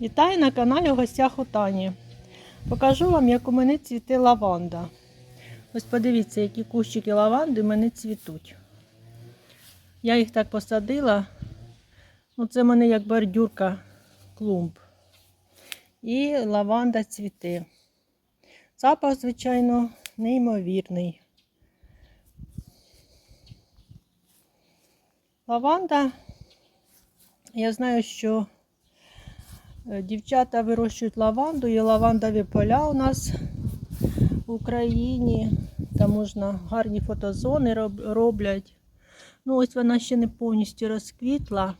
Вітаю на каналі в гостях у Тані. Покажу вам, як у мене цвіте лаванда. Ось подивіться, які кущики лаванди в мене цвітуть. Я їх так посадила. Ну, це в мене як бордюрка клумб. І лаванда цвіте. Запах, звичайно, неймовірний. Лаванда, я знаю, що дівчата вирощують лаванду, є лавандові поля у нас в Україні. Там можна гарні фотозони роблять. Ну, ось вона ще не повністю розквітла,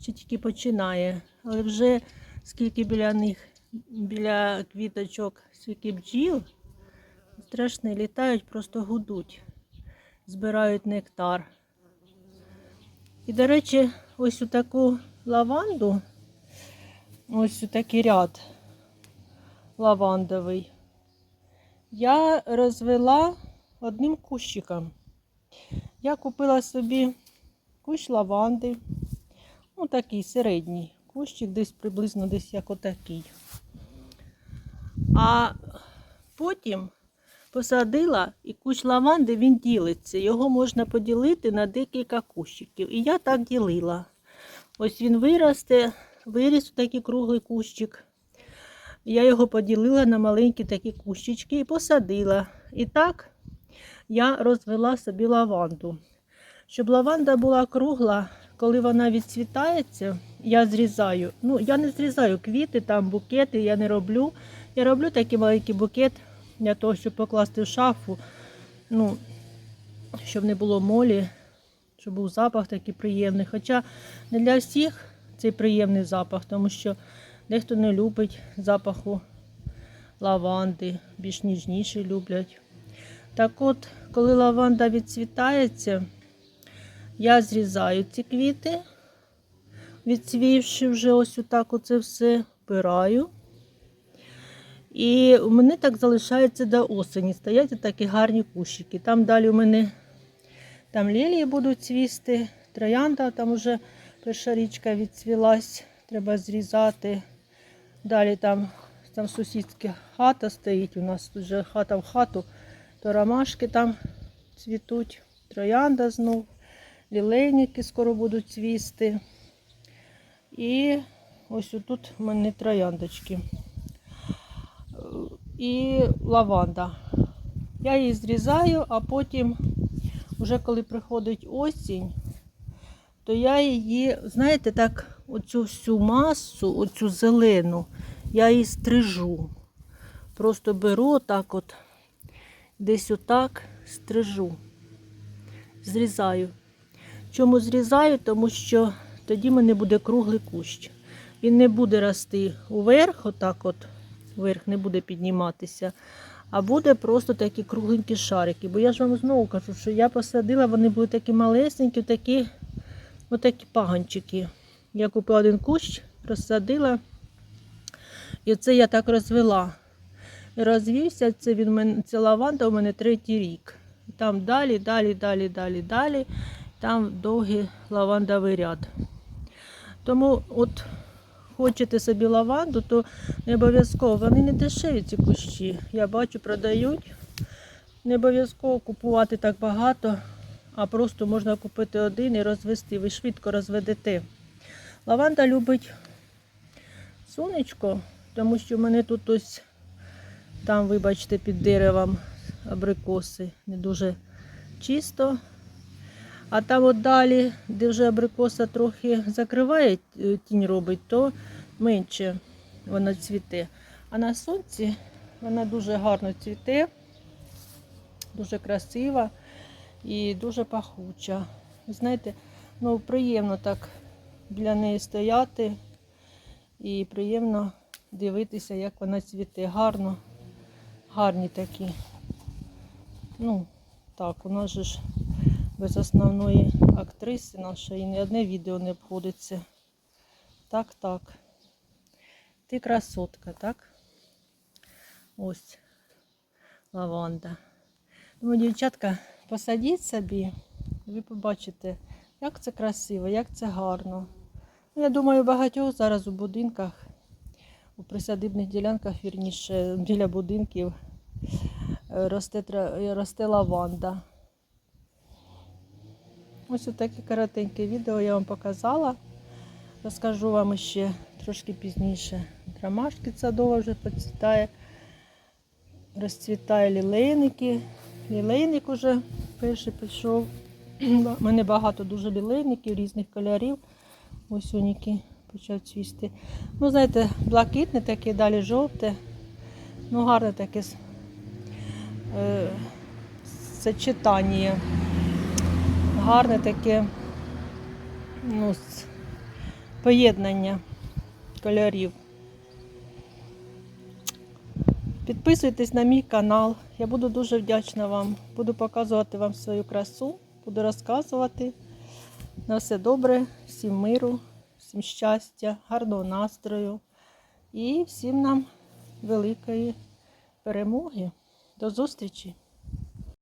ще тільки починає. Але вже скільки біля них, біля квіточок, скільки бджіл, страшно літають, просто гудуть, збирають нектар. І, до речі, ось у таку лаванду, ось такий ряд лавандовий, я розвела одним кущиком. Я купила собі кущ лаванди, ну такий середній кущик, десь приблизно десь як отакий. А потім посадила і кущ лаванди він ділиться. Його можна поділити на декілька кущиків. І я так ділила. Ось він виросте, виріс такий круглий кущик. Я його поділила на маленькі такі кущички і посадила. І так я розвела собі лаванду. Щоб лаванда була кругла, коли вона відцвітається, я зрізаю. Ну, я не зрізаю квіти, там букети, я не роблю. Я роблю такий маленький букет для того, щоб покласти в шафу. Ну, щоб не було молі, щоб був запах такий приємний. Хоча не для всіх цей приємний запах, тому що дехто не любить запаху лаванди, більш ніжніші люблять. Так от, коли лаванда відцвітається, я зрізаю ці квіти, відцвівши вже ось отак оце все вбираю. І у мене так залишається до осені. Стоять такі гарні кущики. Там далі у мене там лілії будуть цвісти, троянда, там вже перша річка відцвілась, треба зрізати. Далі там, там сусідська хата стоїть. У нас тут вже хата в хату, то ромашки там цвітуть, троянда знов, лілейники скоро будуть цвісти. І ось тут у мене трояндочки і лаванда. Я її зрізаю, а потім, вже коли приходить осінь, то я її, знаєте, так, оцю всю масу, оцю зелену, я її стрижу. Просто беру отак от, десь отак стрижу, зрізаю. Чому зрізаю? Тому що тоді в мене буде круглий кущ. Він не буде рости уверх, отак от вверх не буде підніматися, а буде просто такі кругленькі шарики. Бо я ж вам знову кажу, що я посадила, вони були такі малесенькі, такі, отакі паганчики. Я купила один кущ, розсадила. І це я так розвела. Розвівся, це він мене, це лаванда у мене третій рік. Там далі, далі, далі, далі, далі. Там довгий лавандовий ряд. Тому от хочете собі лаванду, то не обов'язково. Вони не дешеві ці кущі. Я бачу, продають. Не обов'язково купувати так багато, а просто можна купити один і розвести. Ви швидко розведете. Лаванда любить сонечко, тому що в мене тут ось там, вибачте, під деревом абрикоси не дуже чисто. А там от далі, де вже абрикоса трохи закриває, е, тінь робить, то менше вона цвіте. А на сонці вона дуже гарно цвіте, дуже красива і дуже пахуча. Знаєте, ну приємно так біля неї стояти і приємно дивитися, як вона цвіте. Гарно, гарні такі. Ну, так, у нас же ж без основної актриси нашої ні одне відео не обходиться. Так, так. Ти красотка, так? Ось лаванда. Тому, дівчатка, посадіть собі, ви побачите, як це красиво, як це гарно. Я думаю, багатьох зараз у будинках, у присадибних ділянках, вірніше, біля будинків е, росте, росте лаванда. Ось таке коротеньке відео я вам показала. Розкажу вам ще трошки пізніше. Ромашки садова вже процвітає. Розцвітає лілейники. Лілейник уже перший пішов. У мене багато дуже лілейників різних кольорів. Ось уніки почав цвісти. Ну, знаєте, блакитне таке, далі жовте. Ну, гарне таке е, сочетання. Гарне таке ну, поєднання кольорів. Підписуйтесь на мій канал. Я буду дуже вдячна вам. Буду показувати вам свою красу, буду розказувати. На все добре, всім миру, всім щастя, гарного настрою і всім нам великої перемоги. До зустрічі!